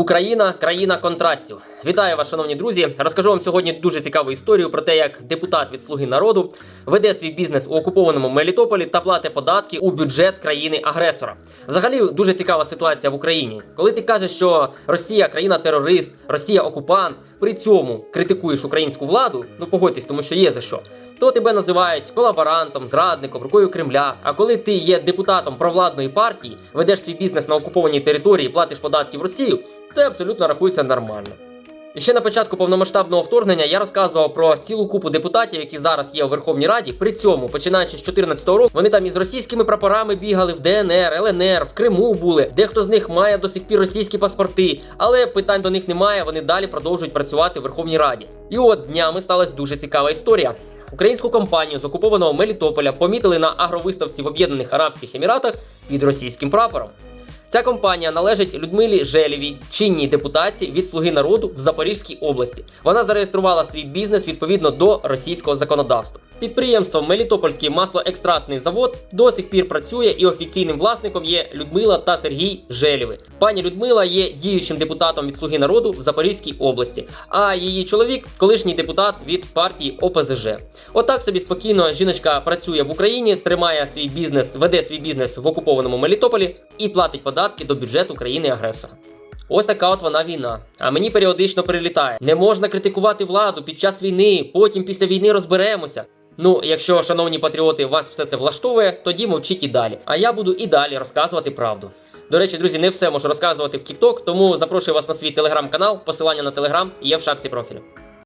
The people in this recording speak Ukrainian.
Україна країна контрастів. Вітаю вас, шановні друзі. Розкажу вам сьогодні дуже цікаву історію про те, як депутат від Слуги народу веде свій бізнес у окупованому Мелітополі та платить податки у бюджет країни-агресора. Взагалі дуже цікава ситуація в Україні. Коли ти кажеш, що Росія країна-терорист, Росія окупант, при цьому критикуєш українську владу, ну погодьтесь, тому що є за що. То тебе називають колаборантом, зрадником, рукою Кремля. А коли ти є депутатом провладної партії, ведеш свій бізнес на окупованій території, платиш податки в Росію, це абсолютно рахується нормально. І ще на початку повномасштабного вторгнення я розказував про цілу купу депутатів, які зараз є у Верховній Раді. При цьому, починаючи з 2014 року, вони там із російськими прапорами бігали в ДНР, ЛНР, в Криму були. Дехто з них має до сих пір російські паспорти, але питань до них немає. Вони далі продовжують працювати в Верховній Раді. І от днями сталася дуже цікава історія. Українську компанію з окупованого Мелітополя помітили на агровиставці в Об'єднаних Арабських Еміратах під російським прапором. Ця компанія належить Людмилі Желєвій, чинній депутатці від Слуги народу в Запорізькій області. Вона зареєструвала свій бізнес відповідно до російського законодавства. Підприємство Мелітопольський маслоекстрактний завод до сих пір працює і офіційним власником є Людмила та Сергій Желєви. Пані Людмила є діючим депутатом від Слуги народу в Запорізькій області, а її чоловік колишній депутат від партії ОПЗЖ. Отак собі спокійно жіночка працює в Україні, тримає свій бізнес, веде свій бізнес в окупованому Мелітополі і платить податки до бюджету країни-агресора. Ось така от вона війна. А мені періодично прилітає. Не можна критикувати владу під час війни, потім після війни розберемося. Ну, якщо, шановні патріоти, вас все це влаштовує, тоді мовчіть і далі. А я буду і далі розказувати правду. До речі, друзі, не все можу розказувати в TikTok, тому запрошую вас на свій телеграм-канал. Посилання на телеграм є в шапці профілю.